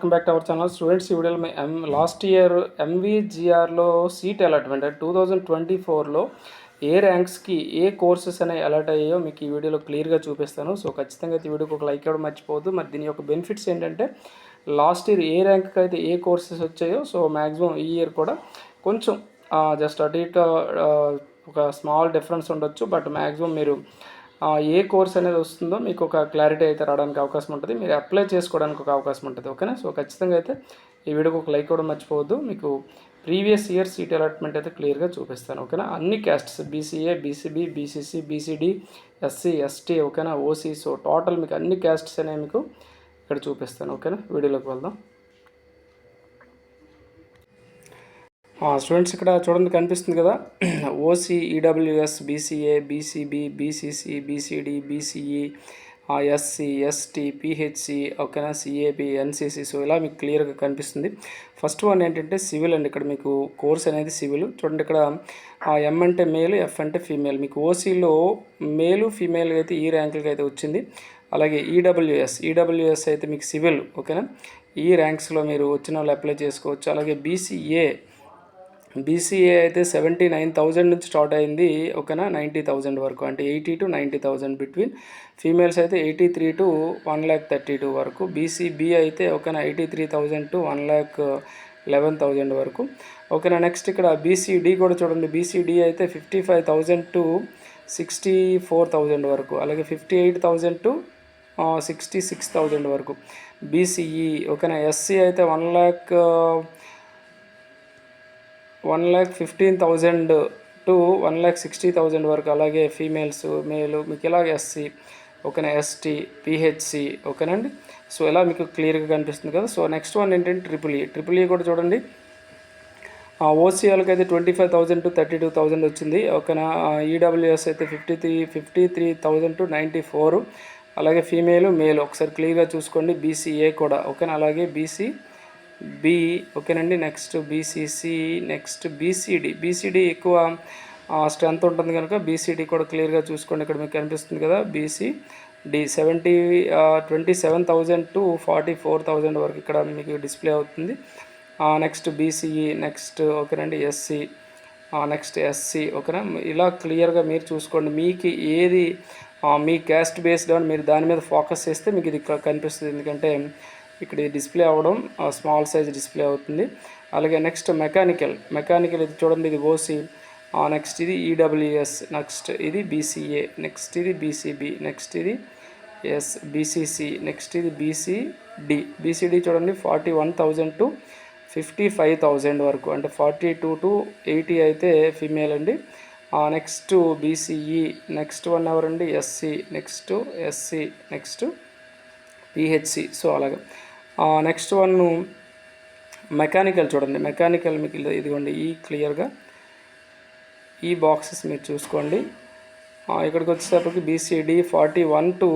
Welcome back to our channel students ఈ వీడియోలో మీ ఎం last year ఎంవీజీఆర్లో seat allotment two thousand twenty ఫోర్లో ఏ ర్యాంక్స్కి ఏ కోర్సెస్ అనేవి అలర్ట్ అయ్యాయో మీకు ఈ వీడియోలో క్లియర్గా చూపిస్తాను. సో ఖచ్చితంగా అయితే ఈ వీడియోకి ఒక లైక్ ఇవ్వడం మర్చిపోవద్దు. మరి దీని యొక్క బెనిఫిట్స్ ఏంటంటే లాస్ట్ ఇయర్ ఏ ర్యాంక్కి అయితే ఏ కోర్సెస్ వచ్చాయో సో మ్యాక్సిమం ఈ ఇయర్ కూడా కొంచెం జస్ట్ అటు ఇటు ఒక స్మాల్ డిఫరెన్స్ ఉండొచ్చు. బట్ మ్యాక్సిమం మీరు ఏ కోర్స్ అనేది వస్తుందో మీకు ఒక క్లారిటీ అయితే రావడానికి అవకాశం ఉంటుంది. మీరు అప్లై చేసుకోవడానికి ఒక అవకాశం ఉంటుంది. ఓకేనా? సో ఖచ్చితంగా అయితే ఈ వీడియోకి ఒక లైక్ కూడా మర్చిపోవద్దు. మీకు ప్రీవియస్ ఇయర్ సీట్ అలాట్మెంట్ అయితే క్లియర్గా చూపిస్తాను. ఓకేనా? అన్ని castes BCA BCB BCC BCD SC ST ఓకేనా? ఓసీ సో టోటల్ మీకు అన్ని క్యాస్ట్స్ అనేవి మీకు ఇక్కడ చూపిస్తాను. ఓకేనా? వీడియోలోకి వెళ్దాం. స్టూడెంట్స్ ఇక్కడ చూడండి కనిపిస్తుంది కదా. OC EWS BCA BCB BCC BCD BCE SC ST PHC ఓకేనా? సిఏపి ఎన్సీసీ సో ఇలా మీకు క్లియర్గా కనిపిస్తుంది. ఫస్ట్ వన్ ఏంటంటే సివిల్ అండి. ఇక్కడ మీకు కోర్స్ అనేది సివిల్ చూడండి ఇక్కడ ఎం అంటే మేల్ ఎఫ్ అంటే ఫీమేల్ మీకు ఓసీలో మేలు ఫీమేల్ అయితే ఈ ర్యాంకులకి అయితే వచ్చింది. అలాగే ఈడబ్ల్యూఎస్ ఈడబ్ల్యూఎస్ అయితే మీకు సివిల్ ఓకేనా? ఈ ర్యాంక్స్లో మీరు వచ్చిన వాళ్ళు అప్లై చేసుకోవచ్చు. అలాగే బీసీఏ బీసీఏ అయితే సెవెంటీ నైన్ థౌజండ్ నుంచి స్టార్ట్ అయింది ఒకనా నైంటీ థౌజండ్ వరకు అంటే eighty to ninety thousand between females అయితే eighty three to one lakh thirty two వరకు బీసీబీ అయితే ఒకనా eighty three thousand to one lakh eleven thousand వరకు. ఓకేనా? నెక్స్ట్ ఇక్కడ బీసీడీ కూడా చూడండి. బీసీడీ అయితే fifty five thousand to sixty four thousand వరకు. అలాగే fifty eight thousand to sixty six thousand వరకు బీసీఈ ఓకేనా? ఎస్సీ అయితే one lakh one lakh fifteen thousand to one lakh sixty thousand వరకు అలాగే ఫీమేల్స్ మేలు మీకు ఇలాగ ఎస్సీ ఓకేనా ఎస్టీ పిహెచ్సి ఓకేనండి? సో ఇలా మీకు క్లియర్గా కనిపిస్తుంది కదా. సో నెక్స్ట్ వన్ ఏంటంటే ట్రిపుల్ ఈ. ట్రిపుల్ ఈ కూడా చూడండి. ఓసీఎల్కి అయితే twenty five thousand to thirty two thousand వచ్చింది. ఓకేనా ఈడబ్ల్యూఎస్ అయితే fifty three fifty three thousand to ninety four. అలాగే ఫీమేల్ మేల్ ఒకసారి క్లియర్గా చూసుకోండి. బీసీఏ కూడా ఓకేనా అలాగే బీసీ బి ఓకేనండి. Next BCC next BCD BCD ఎక్కువ స్ట్రెంత్ ఉంటుంది కనుక బీసీడీ కూడా క్లియర్గా చూసుకోండి. ఇక్కడ మీకు కనిపిస్తుంది కదా BC D seventy twenty seven thousand to forty four thousand వరకు ఇక్కడ మీకు డిస్ప్లే అవుతుంది. నెక్స్ట్ బీసీఈ నెక్స్ట్ ఓకేనండి ఎస్సీ నెక్స్ట్ ఎస్సీ ఓకేనా? ఇలా క్లియర్గా మీరు చూసుకోండి. మీకు ఏది మీ క్యాస్ట్ బేస్డ్ అని మీరు దాని మీద ఫోకస్ చేస్తే మీకు ఇది కనిపిస్తుంది. ఎందుకంటే ఇక్కడ ఇది డిస్ప్లే అవ్వడం స్మాల్ సైజ్ డిస్ప్లే అవుతుంది. అలాగే నెక్స్ట్ మెకానికల్ మెకానికల్ ఇది చూడండి ఇది ఓసీ నెక్స్ట్ ఇది ఈడబ్ల్యూఎస్ నెక్స్ట్ ఇది బీసీఏ నెక్స్ట్ ఇది బీసీబీ నెక్స్ట్ ఇది ఎస్ బీసీసీ నెక్స్ట్ ఇది బీసీడి. బీసీడి చూడండి forty one thousand to fifty five thousand వరకు. అంటే ఫార్టీ టూ టు ఎయిటీ అయితే ఫీమేల్ అండి. నెక్స్ట్ బీసీఈ నెక్స్ట్ వన్ ఎవరండి SC next SC next PHC. So అలాగే. నెక్స్ట్ వన్ మెకానికల్ చూడండి. మెకానికల్ మీకు ఇదిగోండి ఈ క్లియర్గా ఈ బాక్సెస్ మీరు చూసుకోండి. ఇక్కడికి వచ్చేసరికి బీసీడి ఫార్టీ వన్ టు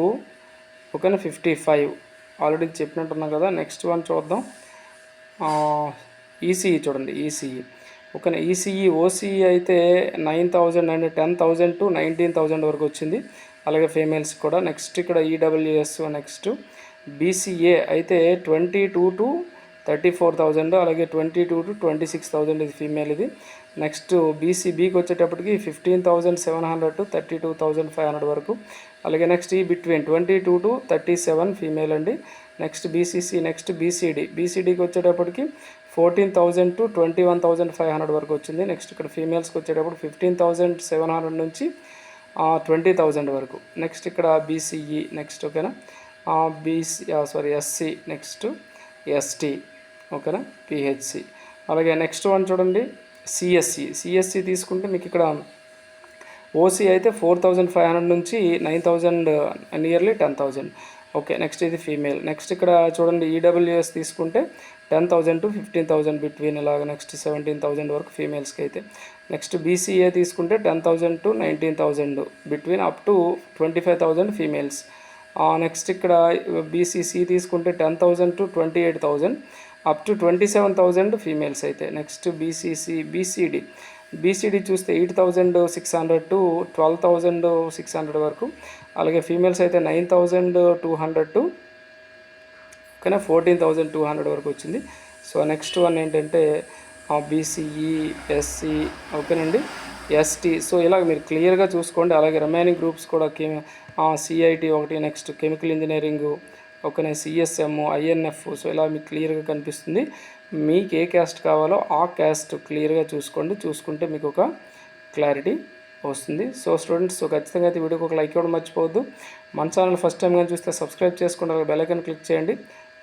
ఓకేనా ఫిఫ్టీ ఫైవ్ ఆల్రెడీ చెప్పినట్టున్నాం కదా నెక్స్ట్ వన్ చూద్దాం. ఈసీఈ చూడండి ఈసీఈ ఓకేనా ఈసీఈ ఓసీఈ అయితే nine thousand and ten thousand to nineteen thousand వరకు వచ్చింది. అలాగే ఫీమేల్స్ కూడా. నెక్స్ట్ ఇక్కడ ఈడబ్ల్యూఎస్ నెక్స్ట్ బీసీఏ అయితే twenty two to thirty four thousand అలాగే twenty two to twenty six thousand ఇది ఫీమేల్ ఇది. నెక్స్ట్ బీసీబీకి వచ్చేటప్పటికి fifteen thousand seven hundred to thirty two thousand five hundred వరకు. అలాగే నెక్స్ట్ ఈ between twenty two to thirty seven female అండి. Next BCC next BCD బీసీడీకి వచ్చేటప్పటికి fourteen thousand to twenty one thousand five hundred వరకు వచ్చింది. నెక్స్ట్ ఇక్కడ ఫీమేల్స్కి వచ్చేటప్పుడు ఫిఫ్టీన్ థౌజండ్ సెవెన్ హండ్రెడ్ నుంచి ట్వంటీ థౌజండ్ వరకు. నెక్స్ట్ ఇక్కడ బీసీఈ నెక్స్ట్ ఓకేనా BC sorry SC next ST ఓకేనా? పిహెచ్సి అలాగే నెక్స్ట్ వన్ చూడండి. సిఎస్సి సిఎస్సి తీసుకుంటే మీకు ఇక్కడ ఓసీ అయితే ఫోర్ థౌజండ్ ఫైవ్ హండ్రెడ్ నుంచి nine thousand nearly ten thousand okay next ఇది ఫీమేల్ నెక్స్ట్ ఇక్కడ చూడండి ఈడబ్ల్యూఎస్ తీసుకుంటే ten thousand to fifteen thousand between ఇలాగ నెక్స్ట్ సెవెంటీన్ థౌజండ్ వరకు ఫీమేల్స్కి అయితే. నెక్స్ట్ బీసీఏ తీసుకుంటే ten thousand to nineteen thousand between up to twenty five thousand females next ఇక్కడ బీసీసీ తీసుకుంటే ten thousand to twenty eight thousand up to twenty seven thousand females అయితే next BCC BCD BCD చూస్తే eight thousand six hundred to twelve thousand six hundred వరకు. అలాగే females అయితే nine thousand two hundred to ఓకేనా? Fourteen thousand two hundred వరకు వచ్చింది. So next one ఏంటంటే BCE SC e, e, ఓకేనండి? ఎస్టీ సో ఇలా మీరు క్లియర్గా చూసుకోండి. అలాగే రిమైనింగ్ గ్రూప్స్ కూడా కే సిఐటి ఒకటి నెక్స్ట్ కెమికల్ ఇంజనీరింగ్ ఓకేనే సిఎస్ఎమ్ ఐఎన్ఎఫ్ సో ఇలా మీకు క్లియర్గా కనిపిస్తుంది. మీకు ఏ క్యాస్ట్ కావాలో ఆ క్యాస్ట్ క్లియర్గా చూసుకోండి. చూసుకుంటే మీకు ఒక క్లారిటీ వస్తుంది. సో స్టూడెంట్స్ సో ఖచ్చితంగా అయితే వీడియోకి ఒక లైక్ ఇవ్వడం మర్చిపోవద్దు. మన ఛానల్ ఫస్ట్ టైం కానీ చూస్తే సబ్స్క్రైబ్ చేసుకోండి. అలాగే బెల్ క్లిక్ చేయండి.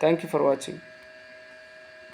Thank you for watching.